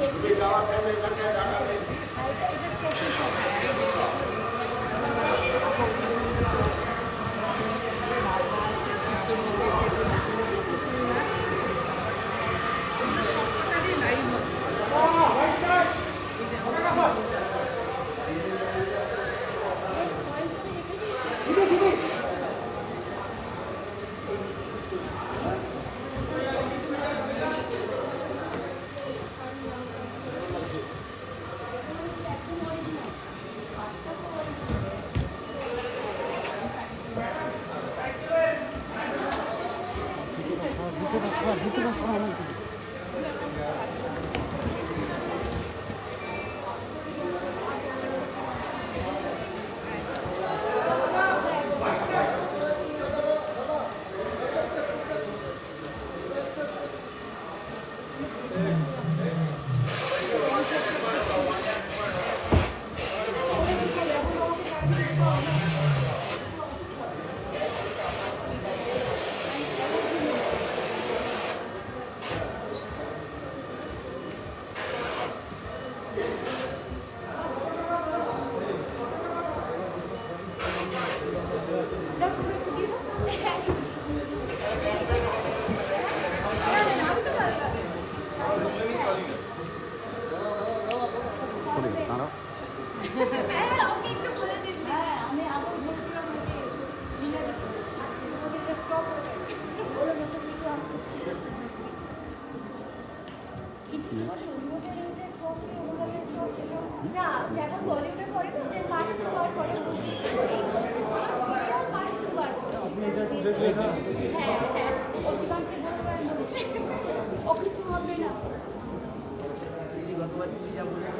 દવાખાને કરતા દાડા Kuvvetli yavrum.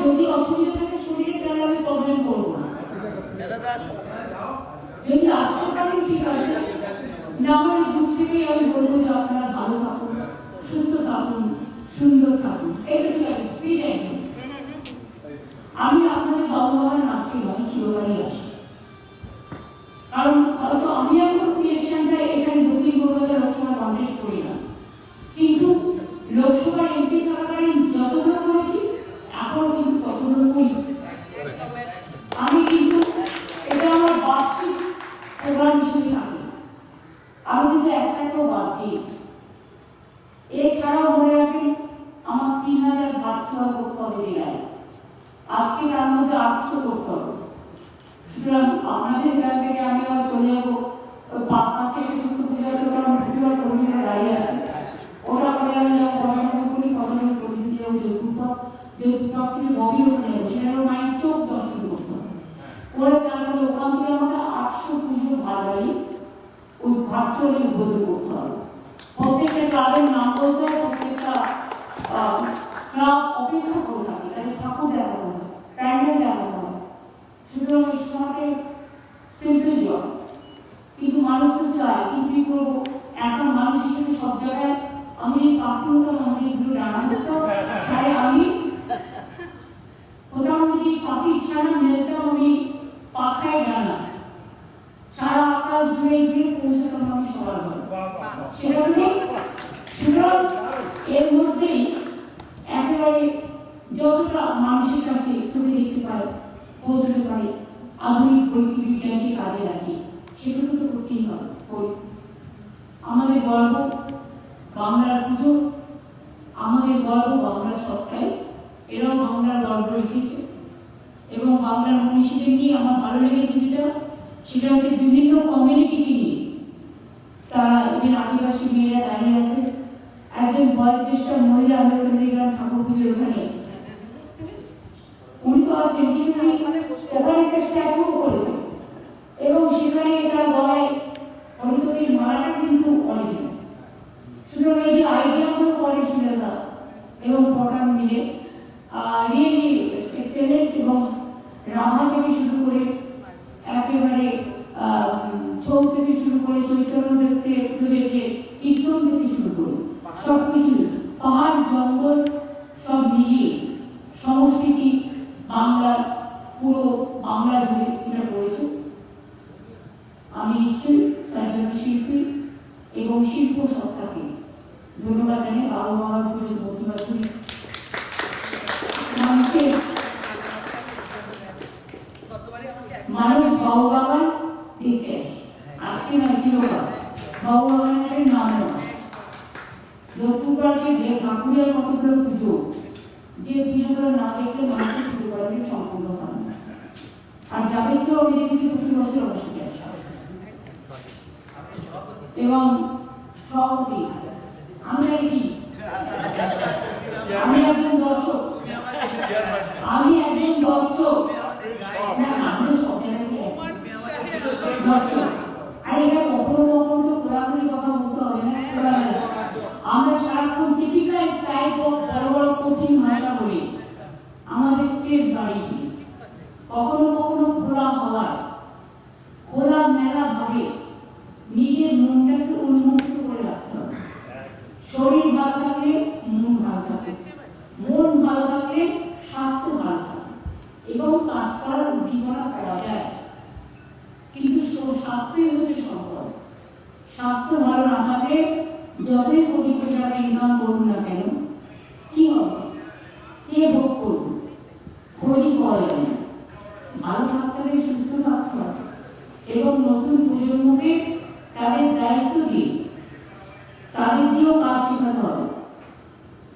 যদি অসুবিধা থাকে শরীরে তাহলে আমি প্রবলেম করব না যদি আসতে পারেন ঠিক আছে না হলে দূর থেকেই আমি বলব যে আপনারা ভালো থাকুন সুস্থ থাকুন সুন্দর থাকুন এটা ঠিক আছে ঠিক আছে আমি আপনাদের বাবা মায়ের নাচতে নয় চিরকালই আসি কারণ হয়তো আমি এখন ইলেকশনটা এখানে দক্ষিণ কলকাতা লোকসভা কংগ্রেস করি না। কিন্তু লোকসভার এমপি থাকাকালীন যতগুলো করেছি, এখনও কিন্তু ততগুলো করি। আমি কিন্তু এটা আমার বার্ষিক প্রোগ্রাম হিসেবে থাকি। আমি কিন্তু একটাকেও বাদ দিই। এছাড়াও মনে রাখবেন আমার তিন হাজার ভাত ছোড়া করতে হবে জেলায়। আজকে তার মধ্যে আটশো করতে হবে। সুতরাং আপনাদের এখান থেকে আমি আবার চলে যাব। ছেলে ছোট্ট পুজো আছে, ওটা আমার ভিডিও কর্মীরা দাঁড়িয়ে আছে ওটা করে আমি যাব পছন্দ করি পছন্দ করি দিয়ে ওই যৌতুক যৌতুক থেকে ববি ওখানে সেখানে মায়ের চোখ দর্শন করতে হবে। করে তারপরে ওখান থেকে আমাকে আটশো পুজো ভাড়া বাড়ি ওই ভার্চুয়ালি উদ্বোধন করতে হবে। প্রত্যেকটা ক্লাবের নাম বলতে প্রত্যেকটা ক্লাব অপেক্ষা করে থাকে। তাদের ঠাকুর দেখাতে হবে প্যান্ডেল দেখাতে হবে সুতরাং এই সময়কে সিম্পল জব কিন্তু মানুষ তো চায় কিন্তু কি করব এখন মানুষ হিসেবে সব জায়গায় আমি পাখি হতাম আমাকে এগুলো রান্না করতাম তাই আমি কোথাও যদি পাখির ছাড়া মেলতাম আমি পাখায় ডানা সারা আকাশ জুড়ে জুড়ে পৌঁছাতাম আমি সকালবেলা সেরকমই সুতরাং এর মধ্যেই একেবারে যতটা মানুষের কাছে ছবি দেখতে পাই পৌঁছতে পারি। আধুনিক বৈজ্ঞানিক বিজ্ঞানকে কাজে রাখি সেগুলো তো করতেই হবে। করি আমাদের গর্ব বাংলার পুজো, আমাদের গর্ব বাংলার সবটাই। এরাও বাংলার গর্ব রেখেছে এবং বাংলার মনীষীদের নিয়ে আমার ভালো লেগেছে যেটা, সেটা হচ্ছে বিভিন্ন কমিউনিটিকে নিয়ে। তারা এখানে আদিবাসী মেয়েরা দাঁড়িয়ে আছে। একজন বয়োজ্যেষ্ঠ মহিলা আমি ওখানে দেখলাম ঠাকুর পুজোর ওখানে। উনি তো আছেন, কিন্তু উনি ওখানে একটা স্ট্যাচু করেছে। এবং সেখানে তার গলায় হরিতবীর মালাটা কিন্তু অরিজিনাল সুতরাং এই যে আইডিয়াগুলো সুরেলা এবং পটান মিলে রিয়েলি এক্সেলেন্ট এবং রাধা থেকে শুরু করে একেবারে ছৌ থেকে শুরু করে চৈতন্য দেখতে দেখে কীর্তন থেকে শুরু করে সব কিছু পাহাড়, জঙ্গল সব মিলিয়ে সংস্কৃতি বাংলার পুরো বাংলা জুড়ে এটা রয়েছে আমি নিশ্চয়ই জন্য শিল্পী এবং শিল্প সত্তাকে। ধন্যবাদ জানাই বাবা মামার পুজোর করি। মানুষের মানুষ বাগান দেখতে আজকে না চিরকাল। বাবু বাগানের নাম লক্ষ্মীপুরকে যে ঠাকুরের কতগুলো পুজো, যে পুজোগুলো না দেখলে মানুষের পুজো সম্পূর্ণ হয় আর যাদেরকেও আমি দেখেছি প্রতি বছর আসে এবং সভাপতি। আমি কি? আমি একজন দর্শক। আমি একজন দর্শক। দর্শক। শরীর ভালো থাকলে মন ভালো থাকে। মন ভালো থাকলে স্বাস্থ্য ভালো থাকে এবং কাজ করার উদ্দীপনা পাওয়া যায়। কিন্তু স্বাস্থ্যই হচ্ছে সম্পদ। স্বাস্থ্য ভালো না থাকলে যতই কোটি কোটি টাকা ইনকাম করুন না কেন? কি হবে? কে ভোগ খোঁজই পাওয়া যাবে ভালো থাকতে হবে সুস্থ থাকতে হবে এবং নতুন প্রজন্মকে তাদের দায়িত্ব দিয়ে তাদের কাজ শেখাতে হবে।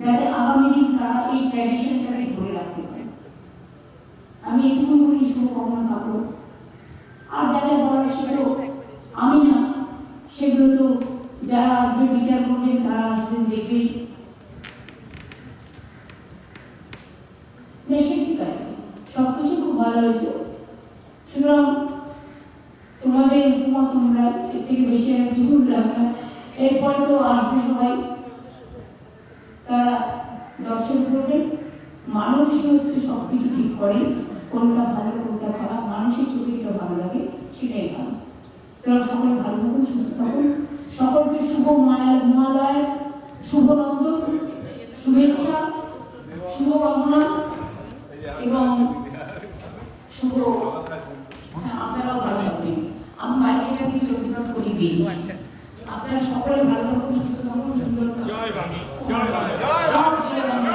যাতে আগামী দিন তারা এই ট্র্যাডিশনটাকে ধরে রাখতে পারে। আমি এটুকু বলি, শুভকামনা থাকব আর যা যা বলার সেগুলো আমি না, সেগুলো তো যারা আসবে, বিচার করবেন, তারা আসবেন দেখবেন ঠিক আছে। সব খুব ভালো হয়েছে সুতরাং তোমাদের উপমা তোমরা এর থেকে বেশি আর কিছু বললাম না এরপর তো আসবে সবাই। তারা দর্শন করবেন মানুষই হচ্ছে সব কিছু ঠিক করে কোনটা ভালো কোনটা খারাপ মানুষের চোখে যেটা ভালো লাগে সেটাই ভালো। তোরা সকলে ভালো থাকুন সুস্থ থাকুন সকলকে শুভ মায়া মহালয় শুভ নন্দন শুভেচ্ছা শুভ কামনা এবং শুভ হ্যাঁ, আপনারাও ভালো থাকবেন। আমি বাড়ি থেকে রবীন্দ্রনাথ করি আচ্ছা। আপনারা সকলে ভালো থাকুন সুস্থ থাকুন সুন্দর জয় বাংলা জয় বাংলা